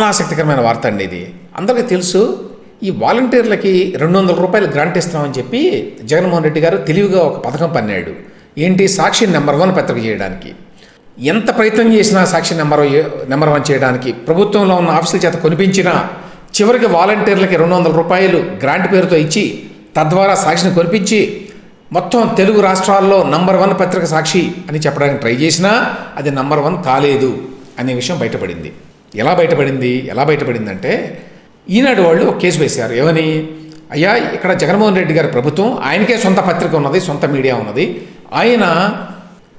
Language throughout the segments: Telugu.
చాలా ఆసక్తికరమైన వార్త అండి ఇది. అందరికీ తెలుసు ఈ వాలంటీర్లకి రెండు వందల రూపాయలు గ్రాంట్ ఇస్తున్నామని చెప్పి జగన్మోహన్ రెడ్డి గారు తెలివిగా ఒక పథకం పన్నాడు. ఏంటి? సాక్షి నెంబర్ వన్ పత్రిక చేయడానికి. ఎంత ప్రయత్నం చేసినా సాక్షి నెంబర్ నెంబర్ వన్ చేయడానికి ప్రభుత్వంలో ఉన్న ఆఫీసుల చేత కొనిపించినా చివరికి వాలంటీర్లకి రెండు వందల రూపాయలు గ్రాంట్ పేరుతో ఇచ్చి తద్వారా సాక్షిని కొనిపించి మొత్తం తెలుగు రాష్ట్రాల్లో నంబర్ వన్ పత్రిక సాక్షి అని చెప్పడానికి ట్రై చేసినా అది నంబర్ వన్ కాలేదు అనే విషయం బయటపడింది. ఎలా బయటపడింది ఎలా బయటపడిందంటే ఈనాడు వాళ్ళు ఒక కేసు వేశారు. ఏమని? అయ్యా ఇక్కడ జగన్మోహన్ రెడ్డి గారి ప్రభుత్వం ఆయనకే సొంత పత్రిక ఉన్నది సొంత మీడియా ఉన్నది. ఆయన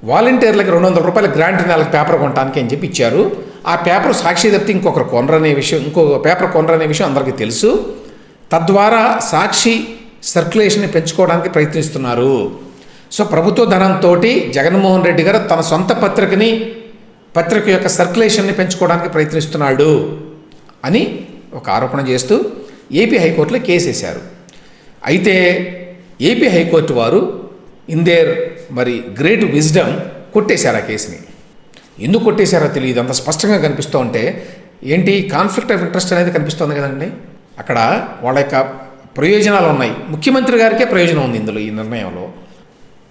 వాలంటీర్లకు రెండు వందల రూపాయల గ్రాంట్ నెలకు పేపర్ కొనడానికి అని చెప్పి ఇచ్చారు. ఆ పేపర్ సాక్షి తప్పితే ఇంకొకరు కొనరనే విషయం ఇంకో పేపర్ కొనరనే విషయం అందరికీ తెలుసు. తద్వారా సాక్షి సర్క్యులేషన్ని పెంచుకోవడానికి ప్రయత్నిస్తున్నారు. సో ప్రభుత్వ ధనంతో జగన్మోహన్ రెడ్డి గారు తన సొంత పత్రికని పత్రిక యొక్క సర్క్యులేషన్ని పెంచుకోవడానికి ప్రయత్నిస్తున్నాడు అని ఒక ఆరోపణ చేస్తూ ఏపీ హైకోర్టులో కేసేశారు. అయితే ఏపీ హైకోర్టు వారు ఇన్ దేర్ మరి గ్రేట్ విజ్డమ్ కొట్టేశారు ఆ కేసుని. ఎందుకు కొట్టేశారో తెలియదు. అంత స్పష్టంగా కనిపిస్తూ ఉంటే ఏంటి కాన్ఫ్లిక్ట్ ఆఫ్ ఇంట్రెస్ట్ అనేది కనిపిస్తుంది కదండి. అక్కడ వాళ్ళ యొక్క ప్రయోజనాలు ఉన్నాయి. ముఖ్యమంత్రి గారికే ప్రయోజనం ఉంది ఇందులో ఈ నిర్ణయంలో.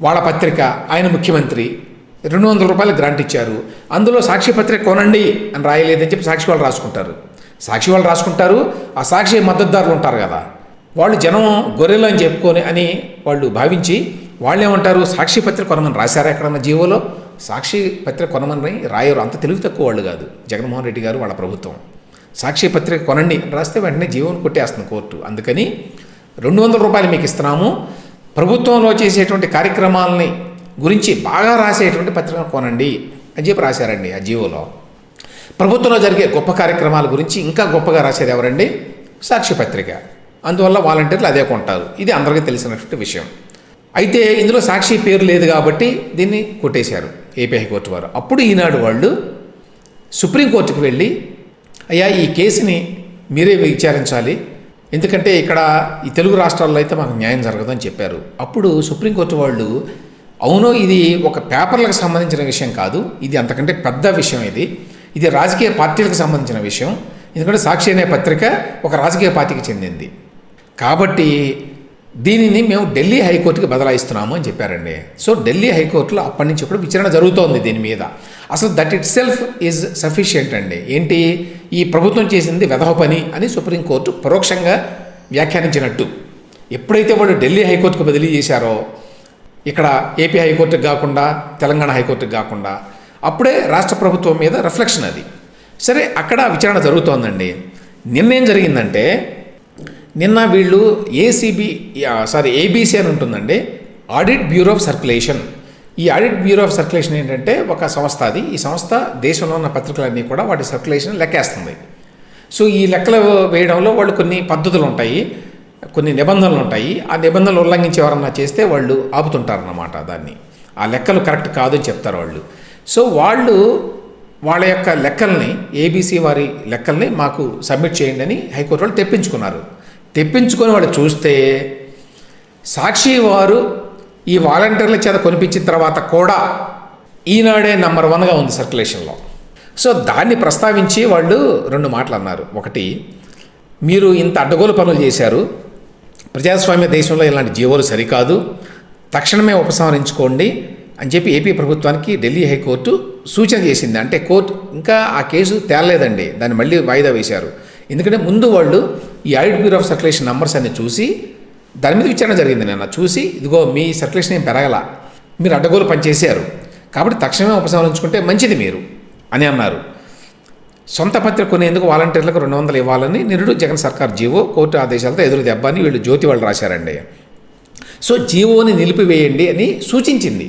వాళ్ళ పత్రిక ఆయన ముఖ్యమంత్రి రెండు వందల రూపాయలు గ్రాంట్ ఇచ్చారు. అందులో సాక్షి పత్రిక కొనండి అని రాయలేదని చెప్పి సాక్షి వాళ్ళు రాసుకుంటారు. సాక్షి వాళ్ళు రాసుకుంటారు. ఆ సాక్షి మద్దతుదారులు ఉంటారు కదా. వాళ్ళు జనం గొర్రెలు అని చెప్పుకొని అని వాళ్ళు భావించి వాళ్ళు ఏమంటారు? సాక్షి పత్రిక కొనమని రాశారా ఎక్కడన్నా జీవోలో? సాక్షి పత్రిక కొనమని రాయరు. అంత తెలివి తక్కువ వాళ్ళు కాదు. జగన్మోహన్ రెడ్డి గారు వాళ్ళ ప్రభుత్వం. సాక్షి పత్రిక కొనండి రాస్తే వెంటనే జీవోని కొట్టేస్తుంది కోర్టు. అందుకని రెండు వందల రూపాయలు మీకు ఇస్తున్నాము. ప్రభుత్వంలో చేసేటువంటి కార్యక్రమాలని గురించి బాగా రాసేటువంటి పత్రిక కొనండి అని చెప్పి రాశారండి ఆ జీవోలో. ప్రభుత్వంలో జరిగే గొప్ప కార్యక్రమాల గురించి ఇంకా గొప్పగా రాసేది ఎవరండి? సాక్షి పత్రిక. అందువల్ల వాలంటీర్లు అదే కొంటారు. ఇది అందరికీ తెలిసినటువంటి విషయం. అయితే ఇందులో సాక్షి పేరు లేదు కాబట్టి దీన్ని కొట్టేశారు ఏపీ హైకోర్టు వారు. అప్పుడు ఈనాడు వాళ్ళు సుప్రీంకోర్టుకు వెళ్ళి అయ్యా ఈ కేసుని మీరే విచారించాలి. ఎందుకంటే ఇక్కడ ఈ తెలుగు రాష్ట్రాల్లో అయితే మాకు న్యాయం జరగదని చెప్పారు. అప్పుడు సుప్రీంకోర్టు వాళ్ళు అవును ఇది ఒక పేపర్లకు సంబంధించిన విషయం కాదు. ఇది అంతకంటే పెద్ద విషయం ఇది. ఇది రాజకీయ పార్టీలకు సంబంధించిన విషయం. ఎందుకంటే సాక్షి అనే పత్రిక ఒక రాజకీయ పార్టీకి చెందింది. కాబట్టి దీనిని మేము ఢిల్లీ హైకోర్టుకి బదలాయిస్తున్నాము అని చెప్పారండి. సో ఢిల్లీ హైకోర్టులో అప్పటి నుంచి కూడా విచారణ జరుగుతోంది దీని మీద. అసలు that itself is sufficient అండి. ఏంటి? ఈ ప్రభుత్వం చేసింది వెధవ పని అని సుప్రీంకోర్టు పరోక్షంగా వ్యాఖ్యానించినట్టు. ఎప్పుడైతే వాళ్ళు ఢిల్లీ హైకోర్టుకు బదిలీ చేశారో ఇక్కడ ఏపీ హైకోర్టుకి కాకుండా తెలంగాణ హైకోర్టుకి కాకుండా అప్పుడే రాష్ట్ర ప్రభుత్వం మీద రిఫ్లెక్షన్ అది. సరే అక్కడ విచారణ జరుగుతోందండి. నిన్నేం జరిగిందంటే నిన్న వీళ్ళు ఏసీబీ సారీ ఏబీసీ అని ఉంటుందండి ఆడిట్ బ్యూరో ఆఫ్ సర్క్యులేషన్ ఈ ఆడిట్ బ్యూరో ఆఫ్ సర్క్యులేషన్ ఏంటంటే ఒక సంస్థ అది. ఈ సంస్థ దేశంలో ఉన్న పత్రికలన్నీ కూడా వాటి సర్క్యులేషన్ లెక్కేస్తుంది. సో ఈ లెక్కలు వేయడంలో వాళ్ళు కొన్ని పద్ధతులు ఉంటాయి. కొన్ని నిబంధనలు ఉంటాయి. ఆ నిబంధనలు ఉల్లంఘించి ఎవరన్నా చేస్తే వాళ్ళు ఆపుతుంటారన్నమాట దాన్ని. ఆ లెక్కలు కరెక్ట్ కాదని చెప్తారు వాళ్ళు. సో వాళ్ళు వాళ్ళ యొక్క లెక్కల్ని ఏబీసీ వారి లెక్కల్ని మాకు సబ్మిట్ చేయండి అని హైకోర్టు వాళ్ళు తెప్పించుకున్నారు. తెప్పించుకొని వాళ్ళు చూస్తే సాక్షి వారు ఈ వాలంటీర్ల చేత కొనిపించిన తర్వాత కూడా ఈనాడే నంబర్ వన్గా ఉంది సర్క్యులేషన్లో. సో దాన్ని ప్రస్తావించి వాళ్ళు రెండు మాటలు అన్నారు. ఒకటి మీరు ఇంత అడ్డగోలు పనులు చేశారు. ప్రజాస్వామ్య దేశంలో ఇలాంటి జీవోలు సరికాదు. తక్షణమే ఉపసంహరించుకోండి అని చెప్పి ఏపీ ప్రభుత్వానికి ఢిల్లీ హైకోర్టు సూచన చేసింది. అంటే కోర్టు ఇంకా ఆ కేసు తేలలేదండి. దాన్ని మళ్ళీ వాయిదా వేశారు. ఎందుకంటే ముందు వాళ్ళు ఈ audit bureau of circulation numbers అన్ని చూసి దాని మీద విచారణ జరిగింది నిన్న. చూసి ఇదిగో మీ సర్క్యులేషన్ ఏం పెరగల. మీరు అడ్డగోలు పనిచేశారు. కాబట్టి తక్షణమే ఉపసంహరించుకుంటే మంచిది మీరు అని అన్నారు. సొంత పత్రిక కొనేందుకు వాలంటీర్లకు రెండు వందలు ఇవ్వాలని నిరుడు జగన్ సర్కార్ జీవో కోర్టు ఆదేశాలతో ఎదురు దెబ్బని వీళ్ళు జ్యోతి వాళ్ళు రాశారండి. సో జీవోని నిలిపివేయండి అని సూచించింది.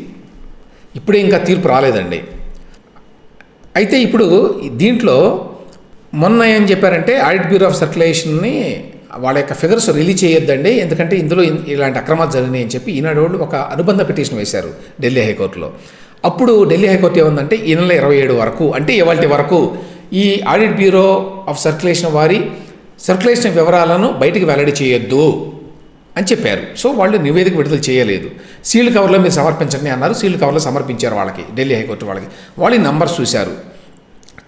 ఇప్పుడే ఇంకా తీర్పు రాలేదండి. అయితే ఇప్పుడు దీంట్లో మొన్న ఏం చెప్పారంటే ఆడిట్ బ్యూరో ఆఫ్ సర్క్యులేషన్ని వాళ్ళ యొక్క ఫిగర్స్ రిలీజ్ చేయొద్దండి ఎందుకంటే ఇందులో ఇలాంటి అక్రమాలు జరిగినాయి అని చెప్పి ఈనాడు వాళ్ళు ఒక అనుబంధ పిటిషన్ వేశారు ఢిల్లీ హైకోర్టులో. అప్పుడు ఢిల్లీ హైకోర్టు ఏముందంటే ఈ నెల ఇరవై ఏడు వరకు అంటే ఇవాళ వరకు ఈ ఆడిట్ బ్యూరో ఆఫ్ సర్క్యులేషన్ వారి సర్క్యులేషన్ వివరాలను బయటికి వెల్లడి చేయొద్దు అని చెప్పారు. సో వాళ్ళు నివేదిక విడుదల చేయలేదు. సీల్డ్ కవర్లో మీరు సమర్పించండి అన్నారు. సీల్ కవర్లో సమర్పించారు వాళ్ళకి ఢిల్లీ హైకోర్టు వాళ్ళకి. వాళ్ళు నంబర్స్ చూశారు.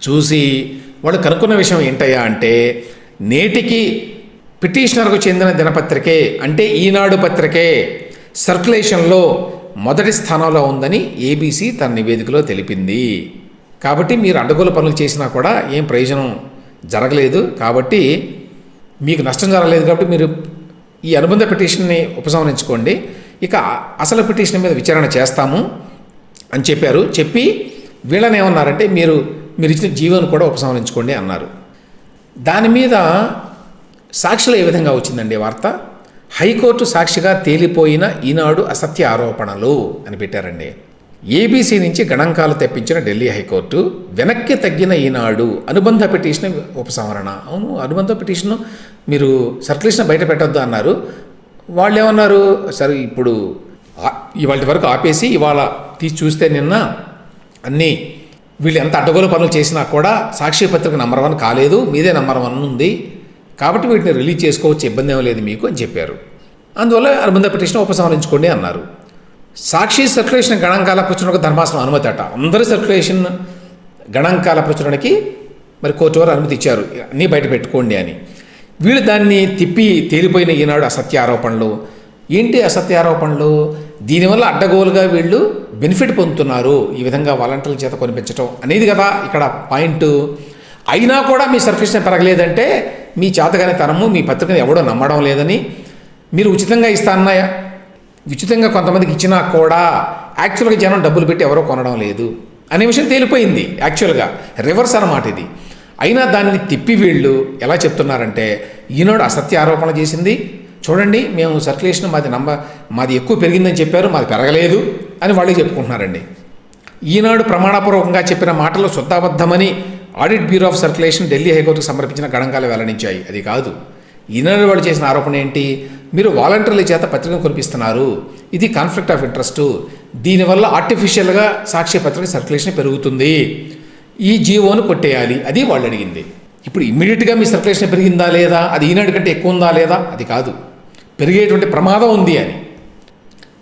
చూసి వాళ్ళు కనుక్కున్న విషయం ఏంటయ్యా అంటే నేటికి పిటిషనర్కు చెందిన దినపత్రికే అంటే ఈనాడు పత్రికే సర్క్యులేషన్లో మొదటి స్థానంలో ఉందని ఏబీసీ తన నివేదికలో తెలిపింది. కాబట్టి మీరు అడ్డగోలు పనులు చేసినా కూడా ఏం ప్రయోజనం జరగలేదు. కాబట్టి మీకు నష్టం జరగలేదు కాబట్టి మీరు ఈ అనుబంధ పిటిషన్ని ఉపసంహరించుకోండి. ఇక అసలు పిటిషన్ మీద విచారణ చేస్తాము అని చెప్పారు. చెప్పి వీళ్ళని ఏమన్నారంటే మీరు మీరు ఇచ్చిన జీవోను కూడా ఉపసంహరించుకోండి అన్నారు. దాని మీద సాక్షిలో ఏ విధంగా వచ్చిందండి వార్త? హైకోర్టు సాక్షిగా తేలిపోయిన ఈనాడు అసత్య ఆరోపణలు అని పెట్టారండి. ఏబీసీ నుంచి గణాంకాలు తెప్పించిన ఢిల్లీ హైకోర్టు వెనక్కి తగ్గిన ఈనాడు అనుబంధ పిటిషన్ ఉపసంహరణ. అవును అనుబంధ పిటిషన్ మీరు సర్క్యులేషన్ బయట పెట్టొద్దు అన్నారు. వాళ్ళు ఏమన్నారు సరే ఇప్పుడు ఇవాళ వరకు ఆపేసి ఇవాళ తీసి చూస్తే నిన్న అన్నీ వీళ్ళు ఎంత అడ్డగోలు పనులు చేసినా కూడా సాక్షి పత్రిక నంబర్ వన్ కాలేదు మీదే నంబర్ వన్ ఉంది. కాబట్టి వీటిని రిలీజ్ చేసుకోవచ్చు ఇబ్బంది ఏం లేదు మీకు అని చెప్పారు. అందువల్ల అనుబంధ పిటిషన్ ఉపసంహరించుకోండి అన్నారు. సాక్షి సర్క్యులేషన్ గణాంకాల ప్రచురణకు ధర్మాసనం అనుమతి అట అందరి సర్క్యులేషన్ గణాంకాల ప్రచురణకి మరి కోర్టు వారు అనుమతి ఇచ్చారు. అన్నీ బయట పెట్టుకోండి అని. వీళ్ళు దాన్ని తిప్పి తేలిపోయిన ఈనాడు అసత్య ఆరోపణలు. ఏంటి అసత్య ఆరోపణలు? దీనివల్ల అడ్డగోలుగా వీళ్ళు బెనిఫిట్ పొందుతున్నారు. ఈ విధంగా వాలంటీర్ల చేత కొనిపించడం అనేది కదా ఇక్కడ పాయింట్ అయినా కూడా మీ సర్క్యులేషన్ పెరగలేదంటే మీ చేతగానే తనము మీ పత్రికను ఎవడో నమ్మడం లేదని మీరు ఉచితంగా ఇస్తాన్న ఉచితంగా కొంతమందికి ఇచ్చినా కూడా యాక్చువల్గా జనం డబ్బులు పెట్టి ఎవరో కొనడం లేదు అనే విషయం తేలిపోయింది యాక్చువల్గా రివర్స్ అనమాట ఇది. అయినా దాన్ని తిప్పి వీళ్ళు ఎలా చెప్తున్నారంటే ఈనాడు అసత్య ఆరోపణ చేసింది. చూడండి మేము సర్క్యులేషన్ మాది నంబర్ మాది ఎక్కువ పెరిగిందని చెప్పారు మాది పెరగలేదు అని వాళ్ళే చెప్పుకుంటున్నారండి. ఈనాడు ప్రమాణపూర్వకంగా చెప్పిన మాటలు శుద్ధాబద్ధమని audit bureau of circulation Delhi హైకోర్టుకు సమర్పించిన గణాంకాలు వెల్లడించాయి. అది కాదు. ఈనాడు వాళ్ళు చేసిన ఆరోపణ ఏంటి? మీరు వాలంటీర్ల చేత పత్రికను కురిపిస్తున్నారు ఇది కాన్ఫ్లిక్ట్ ఆఫ్ ఇంట్రెస్ట్ దీనివల్ల ఆర్టిఫిషియల్గా సాక్ష్య పత్రిక సర్క్యులేషన్ పెరుగుతుంది. ఈ జీవోను కొట్టేయాలి. అది వాళ్ళు అడిగింది. ఇప్పుడు ఇమ్మీడియట్గా మీ సర్క్యులేషన్ పెరిగిందా లేదా? అది ఈనాడు కంటే ఎక్కువ ఉందా లేదా? అది కాదు. పెరిగేటువంటి ప్రమాదం ఉంది అని.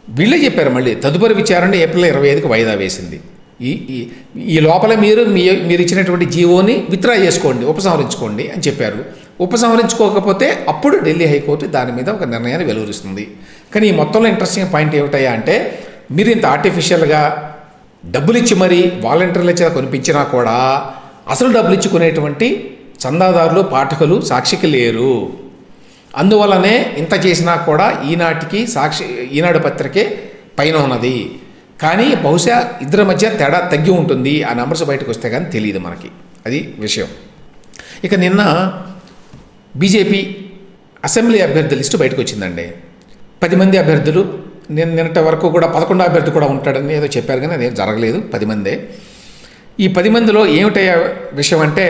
వీళ్ళే చెప్పారు మళ్ళీ తదుపరి విచారణ ఏప్రిల్ ఇరవై ఐదుకి వాయిదా వేసింది. ఈ ఈ- ఈ లోపల మీరు మీ మీరు ఇచ్చినటువంటి జీవోని విత్డ్రా చేసుకోండి ఉపసంహరించుకోండి అని చెప్పారు. ఉపసంహరించుకోకపోతే అప్పుడు ఢిల్లీ హైకోర్టు దాని మీద ఒక నిర్ణయాన్ని వెలువరిస్తుంది. కానీ ఈ మొత్తంలో ఇంట్రెస్టింగ్ పాయింట్ ఏమిటయ్యా అంటే మీరు ఇంత ఆర్టిఫిషియల్గా డబ్బులు ఇచ్చి మరీ వాలంటీర్ల చేత కొనిపించినా కూడా అసలు డబ్బులు ఇచ్చి కొనేటువంటి చందాదారులు పాఠకులు సాక్షికి లేరు. అందువల్లనే ఇంత చేసినా కూడా ఈనాటికి సాక్షి ఈనాడు పత్రికే పైన ఉన్నది. కానీ బహుశా ఇద్దరి మధ్య తేడా తగ్గి ఉంటుంది ఆ నెంబర్స్ బయటకు వస్తే కానీ తెలియదు మనకి. అది విషయం. ఇక నిన్న బీజేపీ అసెంబ్లీ అభ్యర్థుల లిస్టు బయటకు వచ్చిందండి. పది మంది అభ్యర్థులు నేను నిన్నటి వరకు కూడా పదకొండో అభ్యర్థి కూడా ఉంటాడని ఏదో చెప్పారు కానీ అదేం జరగలేదు పది మందే. ఈ పది మందిలో ఏమిటయ్యే విషయం అంటే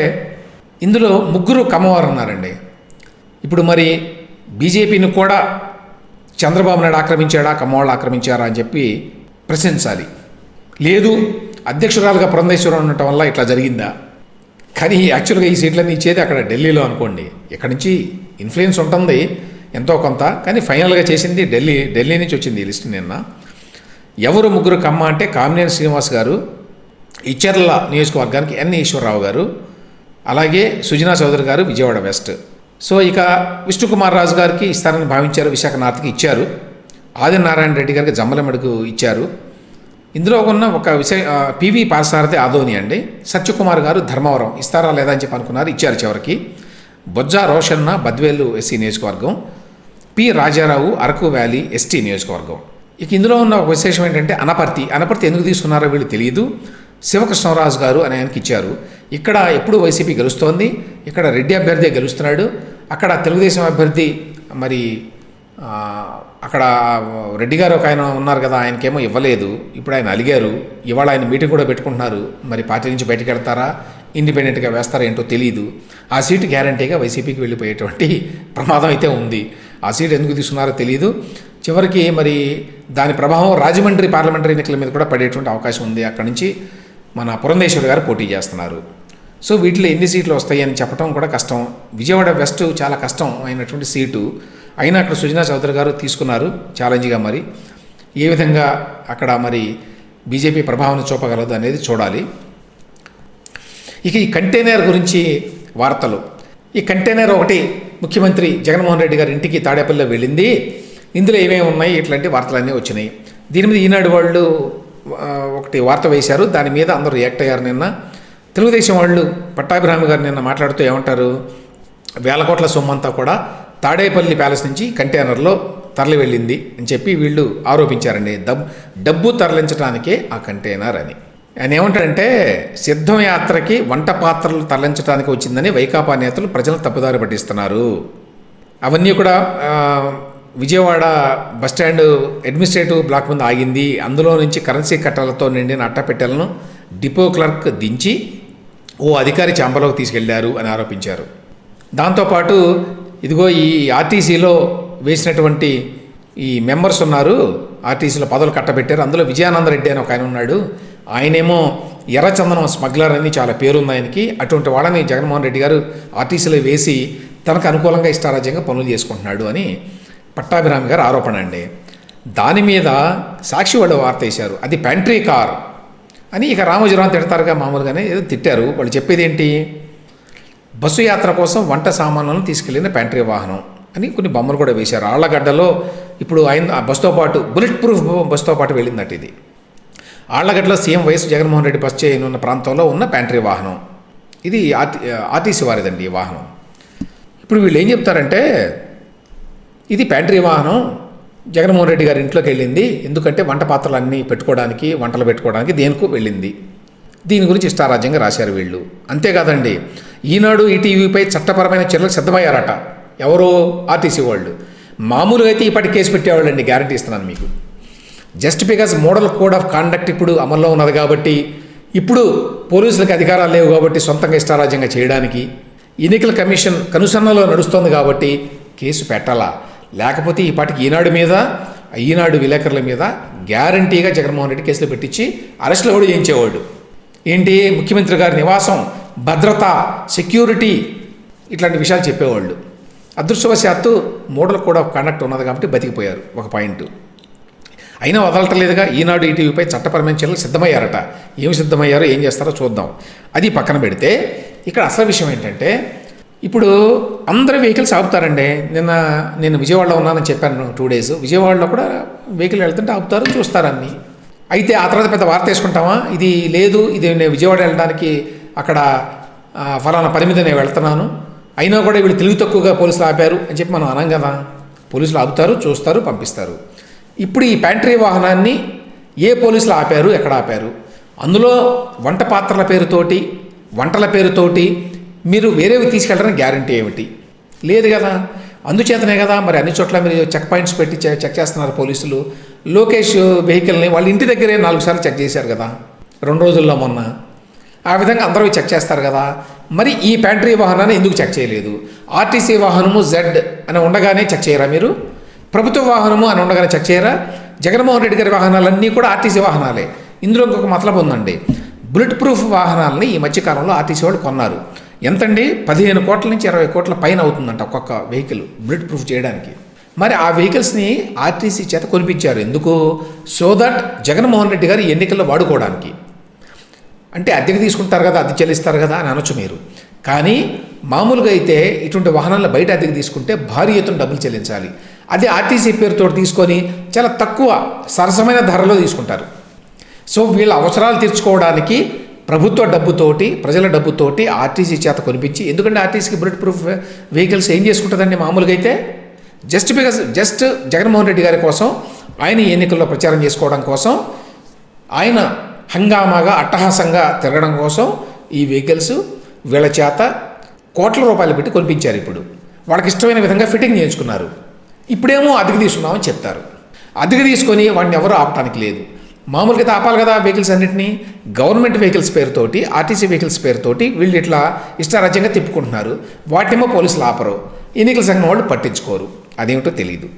ఇందులో ముగ్గురు కమ్మవారు ఉన్నారండి. ఇప్పుడు మరి బీజేపీని కూడా చంద్రబాబు నాయుడు ఆక్రమించాడా కమ్మవాళ్ళు ఆక్రమించారా అని చెప్పి ప్రశ్నించాలి. లేదు అధ్యక్షురాలుగా పురంధేశ్వరం ఉండటం వల్ల ఇట్లా జరిగిందా? కానీ యాక్చువల్గా ఈ సీట్లన్నీ ఇచ్చేది అక్కడ ఢిల్లీలో అనుకోండి. ఇక్కడ నుంచి ఇన్ఫ్లుయెన్స్ ఉంటుంది ఎంతో కొంత కానీ ఫైనల్గా చేసింది ఢిల్లీ ఢిల్లీ నుంచి వచ్చింది ఈ లిస్ట్ నిన్న. ఎవరు ముగ్గురు కమ్మ అంటే కామినేని శ్రీనివాస్ గారు ఇచ్చర్ల నియోజకవర్గానికి ఎన్ ఈశ్వరరావు గారు అలాగే సుజనా చౌదరి గారు విజయవాడ వెస్ట్. సో ఇక విష్ణుకుమార్ రాజు గారికి ఇస్తారని భావించారు విశాఖ నార్త్కి ఇచ్చారు. ఆదినారాయణ రెడ్డి గారికి జమ్మలమెడకు ఇచ్చారు. ఇందులో ఉన్న ఒక విషయ పివి పాసారథి ఆదోని అండి. సత్యకుమార్ గారు ధర్మవరం ఇస్తారా లేదా అని చెప్పి అనుకున్నారు ఇచ్చారు చివరికి. బొజ్జా రోషన్న బద్వేలు ఎస్సీ నియోజకవర్గం. P Rajarao Araku valley ST నియోజకవర్గం. ఇక ఇందులో ఉన్న ఒక విశేషం ఏంటంటే అనపర్తి. అనపర్తి ఎందుకు తీసుకున్నారో వీళ్ళు తెలియదు. శివకృష్ణరాజు గారు అని ఆయనకి ఇచ్చారు. ఇక్కడ ఎప్పుడు వైసీపీ గెలుస్తోంది? ఇక్కడ రెడ్డి అభ్యర్థి గెలుస్తున్నాడు. అక్కడ తెలుగుదేశం అభ్యర్థి మరి అక్కడ రెడ్డి గారు ఒక ఆయన ఉన్నారు కదా ఆయనకేమో ఇవ్వలేదు. ఇప్పుడు ఆయన అలిగారు. ఇవాళ ఆయన మీటింగ్ కూడా పెట్టుకుంటున్నారు. మరి పార్టీ నుంచి బయటకు వెళ్తారా? ఇండిపెండెంట్గా వేస్తారా ఏంటో తెలియదు ఆ సీటు గ్యారంటీగా వైసీపీకి వెళ్ళిపోయేటువంటి ప్రమాదం అయితే ఉంది. ఆ సీట్ ఎందుకు తీసుకున్నారో తెలియదు చివరికి మరి దాని ప్రభావం రాజమండ్రి పార్లమెంటరీ ఎన్నికల మీద కూడా పడేటువంటి అవకాశం ఉంది. అక్కడి నుంచి మన పురంధేశ్వరి గారు పోటీ చేస్తున్నారు. సో వీటిలో ఎన్ని సీట్లు వస్తాయి అని చెప్పడం కూడా కష్టం. విజయవాడ వెస్ట్ చాలా కష్టం అయినటువంటి సీటు. అయినా అక్కడ సుజనా చౌదరి గారు తీసుకున్నారు ఛాలెంజ్గా మరి. ఏ విధంగా అక్కడ మరి బీజేపీ ప్రభావం చూపగలదు అనేది చూడాలి. ఇక ఈ కంటైనర్ గురించి వార్తలు. ఈ కంటైనర్ ఒకటి ముఖ్యమంత్రి జగన్మోహన్ రెడ్డి గారి ఇంటికి తాడేపల్లిలో వెళ్ళింది. ఇందులో ఏమేమి ఉన్నాయి? ఇట్లాంటి వార్తలన్నీ వచ్చినాయి. దీని మీద ఈనాడు వాళ్ళు ఒకటి వార్త వేశారు. దాని మీద అందరూ రియాక్ట్ అయ్యారు నిన్న. తెలుగుదేశం వాళ్ళు పట్టాభిరామి గారు నిన్న మాట్లాడుతూ ఏమంటారు? వేల కోట్ల సొమ్మంతా కూడా తాడేపల్లి ప్యాలెస్ నుంచి కంటైనర్లో తరలి వెళ్ళింది అని చెప్పి వీళ్ళు ఆరోపించారండి. డబ్బు డబ్బు తరలించడానికే ఆ కంటైనర్ అని. ఆయన ఏమంటాడంటే సిద్ధం యాత్రకి వంట పాత్రలు తరలించడానికి వచ్చిందని వైకాపా నేతలు ప్రజలు తప్పుదారి పట్టిస్తున్నారు. అవన్నీ కూడా విజయవాడ బస్టాండ్ అడ్మినిస్ట్రేటివ్ బ్లాక్ ముందు ఆగింది. అందులో నుంచి కరెన్సీ కట్టలతో నిండిన అట్టపెట్టెలను డిపో క్లర్క్ దించి ఓ అధికారి చాంబలోకి తీసుకెళ్ళారు అని ఆరోపించారు. దాంతోపాటు ఇదిగో ఈ ఆర్టీసీలో వేసినటువంటి ఈ మెంబర్స్ ఉన్నారు. ఆర్టీసీలో పదవులు కట్టబెట్టారు. అందులో విజయానంద రెడ్డి అని ఒక ఆయన ఉన్నాడు. ఆయనేమో ఎర్రచందనం స్మగ్లర్ అని చాలా పేరుంది ఆయనకి. అటువంటి వాళ్ళని జగన్మోహన్ రెడ్డి గారు ఆర్టీసీలో వేసి తనకు అనుకూలంగా ఇష్టారాజ్యంగా పనులు చేసుకుంటున్నాడు అని పట్టాభిరామి గారు ఆరోపణ అండి. దాని మీద సాక్షి వాళ్ళు వార్త వేశారు. అది ప్యాంట్రీ కార్ అని ఇక రామోజీరావు తిడతారుగా మామూలుగానే ఏదో తిట్టారు. వాళ్ళు చెప్పేది ఏంటి బస్సు యాత్ర కోసం వంట సామాన్లను తీసుకెళ్ళిన ప్యాంట్రీ వాహనం అని కొన్ని బొమ్మలు కూడా వేశారు. ఆళ్ళగడ్డలో ఇప్పుడు ఆయన ఆ బస్సుతో పాటు బుల్లెట్ ప్రూఫ్ బస్సుతో పాటు వెళ్ళిందట ఇది. ఆళ్ళగడ్డలో CM YS Jaganmohan Reddy bus చేయనున్న ప్రాంతంలో ఉన్న ప్యాంట్రీ వాహనం. ఇది ఆర్టీ ఆర్టీసీ వారిదండి ఈ వాహనం. ఇప్పుడు వీళ్ళు ఏం చెప్తారంటే ఇది ప్యాంట్రీ వాహనం జగన్మోహన్ రెడ్డి గారి ఇంట్లోకి వెళ్ళింది ఎందుకంటే వంట పాత్రలు అన్నీ పెట్టుకోవడానికి వంటలు పెట్టుకోవడానికి దేనికో వెళ్ళింది. దీని గురించి ఇష్టారాజ్యంగా రాశారు వీళ్ళు. అంతేకాదండి ఈనాడు ఈటీవీపై చట్టపరమైన చర్యలకు సిద్ధమయ్యారట. ఎవరో ఆర్టీసీ వాళ్ళు. మామూలుగా అయితే ఇప్పటి కేసు పెట్టేవాళ్ళండి గ్యారంటీ ఇస్తున్నాను మీకు. Just because model code of conduct ఇప్పుడు అమల్లో ఉన్నది కాబట్టి ఇప్పుడు పోలీసులకు అధికారాలు లేవు కాబట్టి సొంతంగా ఇష్టారాజ్యంగా చేయడానికి ఎన్నికల కమిషన్ కనుసన్నలో నడుస్తోంది కాబట్టి కేసు పెట్టాలా? లేకపోతే ఈ పాటికి ఈనాడు మీద ఈనాడు విలేకరుల మీద గ్యారంటీగా జగన్మోహన్ రెడ్డి కేసులు పెట్టించి అరెస్టులు కూడా చేయించేవాడు. ఏంటి? ముఖ్యమంత్రి గారి నివాసం భద్రత సెక్యూరిటీ ఇట్లాంటి విషయాలు చెప్పేవాళ్ళు. అదృష్టవశాత్తు మోడల్ కూడా కండక్ట్ ఉన్నది కాబట్టి బతికిపోయారు ఒక పాయింట్ అయినా వదలటలేదుగా ఈనాడు ఈటీవీపై చట్టపరమైన చర్యలు సిద్ధమయ్యారట. ఏమి సిద్ధమయ్యారో ఏం చేస్తారో చూద్దాం. అది పక్కన పెడితే ఇక్కడ అసలు విషయం ఏంటంటే ఇప్పుడు అందరు వెహికల్స్ ఆపుతారండి. నిన్న నేను విజయవాడలో ఉన్నానని చెప్పాను టూ డేస్ విజయవాడలో కూడా వెహికల్ వెళ్తుంటే ఆపుతారు చూస్తారు అన్నీ. అయితే ఆ తర్వాత పెద్ద వార్త వేసుకుంటామా? ఇది లేదు ఇది నేను విజయవాడ వెళ్ళడానికి అక్కడ ఫలానా పని మీద నేను వెళ్తున్నాను. అయినా కూడా వీళ్ళు తెలివి తక్కువగా పోలీసులు ఆపారు అని చెప్పి మనం అనం కదా. పోలీసులు ఆపుతారు చూస్తారు పంపిస్తారు. ఇప్పుడు ఈ ప్యాంట్రీ వాహనాన్ని ఏ పోలీసులు ఆపారు ఎక్కడ ఆపారు? అందులో వంట పాత్రల పేరుతోటి వంటల పేరుతోటి మీరు వేరేవి తీసుకెళ్ళడానికి గ్యారంటీ ఏమిటి? లేదు కదా. అందుచేతనే కదా మరి అన్ని చోట్ల మీరు చెక్ పాయింట్స్ పెట్టి చెక్ చేస్తున్నారు పోలీసులు. లోకేష్ వెహికల్ని వాళ్ళ ఇంటి దగ్గరే నాలుగు సార్లు చెక్ చేశారు కదా. రెండు రోజుల్లో మొన్న. ఆ విధంగా అందరూ చెక్ చేస్తారు కదా. మరి ఈ ప్యాంట్రీ వాహనాన్ని ఎందుకు చెక్ చేయలేదు? ఆర్టీసీ వాహనము జెడ్ అని ఉండగానే చెక్ చేయరా మీరు? ప్రభుత్వ వాహనము అని ఉండగానే చెక్ చేయరా? జగన్మోహన్ రెడ్డి గారి వాహనాలన్నీ కూడా ఆర్టీసీ వాహనాలే. ఇందులో ఇంకొక మతలబు ఉందండి. బుల్లెట్ ప్రూఫ్ వాహనాలని ఈ మధ్యకాలంలో ఆర్టీసీ వాళ్ళు కొన్నారు. ఎంతండి? పదిహేను కోట్ల నుంచి ఇరవై కోట్ల పైన అవుతుందంట ఒక్కొక్క వెహికల్ బుల్లెట్ ప్రూఫ్ చేయడానికి. మరి ఆ వెహికల్స్ని ఆర్టీసీ చేత కొనిపించారు. ఎందుకు? సో దట్ జగన్మోహన్ రెడ్డి గారు ఎన్నికల్లో వాడుకోవడానికి. అంటే అద్దెకి తీసుకుంటారు కదా అద్దె చెల్లిస్తారు కదా అని అనొచ్చు మీరు. కానీ మామూలుగా అయితే ఇటువంటి వాహనాలను బయట అద్దెకి తీసుకుంటే భారీ ఎత్తున డబ్బులు చెల్లించాలి. అదే ఆర్టీసీ పేరుతో తీసుకొని చాలా తక్కువ సరసమైన ధరలో తీసుకుంటారు. సో వీళ్ళ అవసరాలు తీర్చుకోవడానికి ప్రభుత్వ డబ్బుతోటి ప్రజల డబ్బుతోటి ఆర్టీసీ చేత కొనిపించి ఎందుకంటే ఆర్టీసీకి బుల్లెట్ ప్రూఫ్ వెహికల్స్ ఏం చేసుకుంటుందండి మామూలుగా అయితే? Just because just Jaganmohan Reddy గారి కోసం ఆయన ఎన్నికల్లో ప్రచారం చేసుకోవడం కోసం ఆయన హంగామాగా అట్టహాసంగా తిరగడం కోసం ఈ వెహికల్స్ వీళ్ళ చేత కోట్ల రూపాయలు పెట్టి కొనిపించారు ఇప్పుడు. వాళ్ళకి ఇష్టమైన విధంగా ఫిట్టింగ్ చేయించుకున్నారు. ఇప్పుడేమో అద్దెకి తీసుకున్నామని చెప్తారు. అద్దెకి తీసుకొని వాడిని ఎవరు ఆపటానికి లేదు. మామూలుగా ఆపాలి కదా వెహికల్స్ అన్నింటినీ. గవర్నమెంట్ వెహికల్స్ పేరుతోటి ఆర్టీసీ వెహికల్స్ పేరుతోటి వీళ్ళు ఇట్లా ఇష్టారాజ్యంగా తిప్పుకుంటున్నారు. వాటినేమో పోలీసులు ఆపరు. ఎన్నికల సంఘం వాళ్ళు పట్టించుకోరు. అదేమిటో తెలియదు